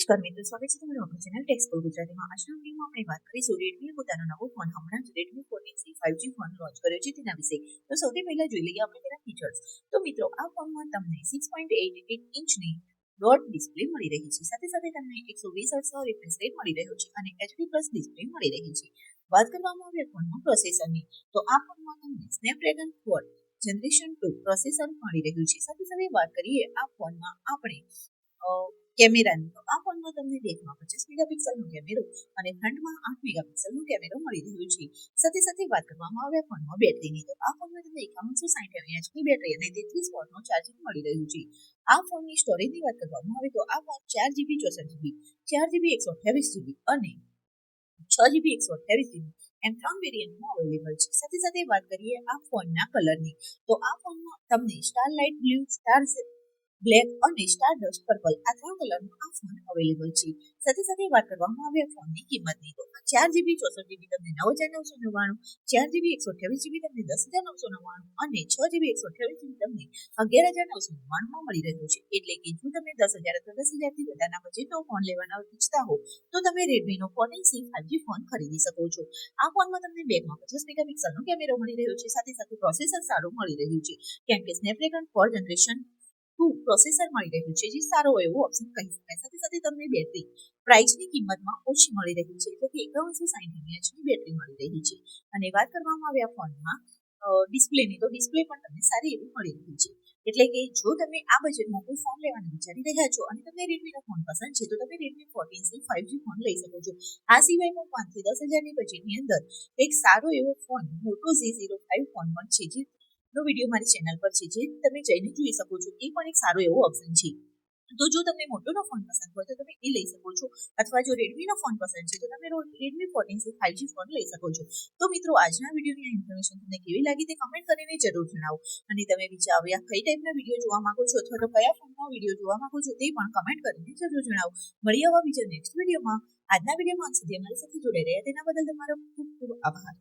નમસ્કાર મિત્રો સ્વાગત છે, તમારું આપણું ચેનલ ટેક્સબુક ગુજરાતીમાં આજના વિડીયોમાં આપણે વાત કરીશું. રેડમીએ પોતાનો નવો ફોન હમણાં જ Redmi phone C five G phone launch કર્યો છે તેના વિશે. તો સૌથી પહેલા જોઈ લઈએ આપણે તેના ફીચર્સ તો મિત્રો, આ ફોનમાં તમને સિક્સ પોઈન્ટ એટ એટ ઇંચની ડોટ ડિસ્પ્લે મળી રહી છે. સાથે સાથે તમને એકસો વીસ હર્ટ્ઝનો રિફ્રેશ રેટ મળી રહ્યો છે અને એચડી પ્લસ ડિસ્પ્લે મળી રહી છે. વાત કરવામાં આવે ફોનમાં પ્રોસેસરની તો આ ફોનમાં તમને Snapdragon four generation two processor મળી રહ્યું છે. સાથે સાથે વાત કરીએ આ ફોનમાં આપણે કેમેરાની આ ફોનમાં તમને બેકમાં પચીસ મેગાપિક્સલનો કેમેરો અને ફ્રન્ટમાં આઠ મેગાપિક્સલનો કેમેરો મળી રહ્યો છે. સાથે સાથે વાત કરવામાં આવે ફોનમાં બેટરીની તો આ ફોનમાં તમને એકાવનસો સાઠ એમએચની બેટરી અને તેત્રીસ વોટનો ચાર્જિંગ મળી રહ્યું છે. આ ફોનની સ્ટોરેજની વાત કરવામાં આવે તો આ ફોન ચાર જીબી ચોસઠ જીબી ચાર જીબી એકસો અઠ્યાવીસ જીબી અને છ જીબી એકસો અઠ્યાવીસ જીબી એમ ત્રણ વેરિયન્ટમાં અવેલેબલ છે. સાથે સાથે વાત કરીએ આ ફોનના કલરની તો આ ફોનમાં તમને star light blue star black અને સ્ટાર ડસ્ટ પર્પલ આ ત્રણ કલરનો આ ફોન અવેલેબલ છે. સાથે સાથે વાત કરવામાં આવે ફોનની કિંમતની, તો ચાર જીબી ચોસઠ જીબી તમને નવ હજાર નવસો નવ્વાણું, ચાર જીબી એકસો અઠ્યાવીસ જીબી તમને દસ હજાર નવસો નવ્વાણું અને છ જીબી એકસો અઠ્યાવીસ જીબી તમને અગિયાર હજાર નવસો નવ્વાણુંમાં મળી રહ્યું છે. એટલે કે જો તમે દસ હજાર અથવા દસ હજારથી વધારાના બજેટનો ફોન લેવાના ઈચ્છતા હો, તો તમે રેડમીનો fourteen C five G phone ખરીદી શકો છો. આ ફોનમાં તમને બેકમાં પચાસ મેગાપિક્સલનો કેમેરો મળી રહ્યો છે. સાથે સાથે પ્રોસેસર સારું મળી રહ્યું છે. કેમ કે Snapdragon four generation two processor મળી રહ્યું છે, જે સારો એવો ઓપ્શન કહી શકાય. સાથે સાથે તમને બેટરી પ્રાઇસની કિંમતમાં ઓછી મળી રહી છે, એટલે કે એકાવનસો સાઈઠ એમએચની બેટરી મળી રહી છે. અને વાત કરવામાં આવે આ ફોનમાં ડિસ્પ્લેની તો ડિસ્પ્લે પણ તમને સારી એવી મળી રહી છે. એટલે કે જો તમે આ બજેટમાં કોઈ ફોન લેવાનું વિચારી રહ્યા છો અને તમને રેડમીનો ફોન પસંદ છે, તો તમે Redmi fourteen C five G phone લઈ શકો છો. આ સિવાય પાંચથી દસ હજારની બજેટની અંદર એક સારો એવો ફોન મોટો ઝી ઝીરો ફાઇવ ફોન પણ છે, જે નો વીડિયો મારી ચેનલ પર છે જે તમે જઈને જોઈ શકો છો. એ પણ એક સારો એવો ઓપ્શન છે. તો જો તમને મોટોનો ફોન પસંદ હોય, તો તમે એ લઈ શકો છો. અથવા જો રેડમીનો ફોન પસંદ છે, તો તમે Redmi fourteen C five G phone લઈ શકો છો. તો મિત્રો, આજના વિડીયોની ઇન્ફોર્મેશન તમને કેવી લાગી તે કમેન્ટ કરીને જરૂર જણાવો. અને તમે બીજા આવ્યા કઈ ટાઈપના વીડિયો જોવા માંગો છો અથવા તો કયા ફોનનો વીડિયો જોવા માંગો છો તે પણ કમેન્ટ કરીને જરૂર જણાવો. મળી આવવા બીજા નેક્સ્ટ વિડીયોમાં આજના વિડીયોમાં સુધી અમારી સાથે જોડાઈ રહ્યા. તેના બદલ તમારો ખૂબ ખૂબ આભાર.